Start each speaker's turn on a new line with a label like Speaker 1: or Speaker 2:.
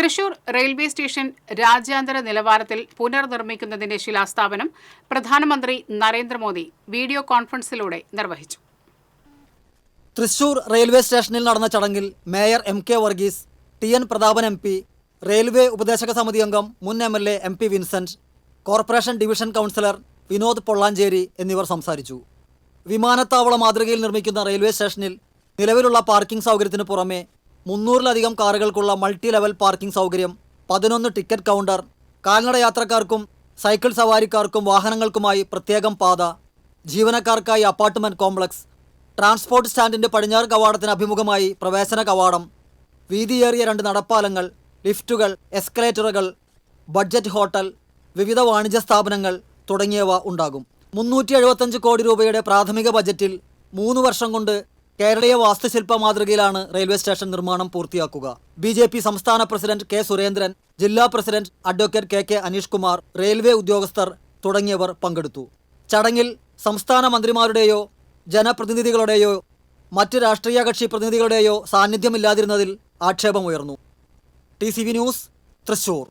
Speaker 1: Thrissur railway station രാജ്യാന്തര നിലവാരത്തിൽ പുനർനിർമ്മിക്കുന്നതിന്റെ ശിലാസ്ഥാപനം പ്രധാനമന്ത്രി നരേന്ദ്രമോദി വീഡിയോ കോൺഫറൻസിലൂടെ നിർവഹിച്ചു.
Speaker 2: തൃശൂർ റെയിൽവേ സ്റ്റേഷനിൽ നടന്ന ചടങ്ങിൽ mayor M K Varghese T N Prathapan M P railway ഉപദേശക സമിതി അംഗം മുൻ M L A M P Vincent corporation division councillor Vinod Pollanchery എന്നിവർ സംസാരിച്ചു. വിമാനത്താവള മാതൃകയിൽ നിർമ്മിക്കുന്ന റെയിൽവേ സ്റ്റേഷനിൽ നിലവിലുള്ള പാർക്കിംഗ് സൗകര്യത്തിന് പുറമെ മുന്നൂറിലധികം കാറുകൾക്കുള്ള മൾട്ടി ലെവൽ പാർക്കിംഗ് സൗകര്യം പതിനൊന്ന് ടിക്കറ്റ് കൗണ്ടർ കാൽനട യാത്രക്കാർക്കും സൈക്കിൾ സവാരിക്കാർക്കും വാഹനങ്ങൾക്കുമായി പ്രത്യേകം പാത ജീവനക്കാർക്കായി അപ്പാർട്ട്മെന്റ് കോംപ്ലക്സ് ട്രാൻസ്പോർട്ട് സ്റ്റാൻഡിന്റെ പടിഞ്ഞാറ് കവാടത്തിന് അഭിമുഖമായി പ്രവേശന കവാടം വീതിയേറിയ രണ്ട് നടപ്പാലങ്ങൾ ലിഫ്റ്റുകൾ എസ്കലേറ്ററുകൾ ബഡ്ജറ്റ് ഹോട്ടൽ വിവിധ വാണിജ്യ സ്ഥാപനങ്ങൾ തുടങ്ങിയവ ഉണ്ടാകും. മുന്നൂറ്റി കോടി രൂപയുടെ പ്രാഥമിക ബജറ്റിൽ മൂന്ന് വർഷം കൊണ്ട് കേരളീയ വാസ്തുശില്പ മാതൃകയിലാണ് റെയിൽവേ സ്റ്റേഷൻ നിർമ്മാണം പൂർത്തിയാക്കുക. ബി ജെ പി സംസ്ഥാന പ്രസിഡന്റ് കെ സുരേന്ദ്രൻ ജില്ലാ president advocate K K Aneesh Kumar railway ഉദ്യോഗസ്ഥർ തുടങ്ങിയവർ പങ്കെടുത്തു. ചടങ്ങിൽ സംസ്ഥാന മന്ത്രിമാരുടെയോ ജനപ്രതിനിധികളുടെയോ മറ്റ് രാഷ്ട്രീയ കക്ഷി പ്രതിനിധികളുടെയോ സാന്നിധ്യമില്ലാതിരുന്നതിൽ ആക്ഷേപമുയർന്നു. T C V news Thrissur.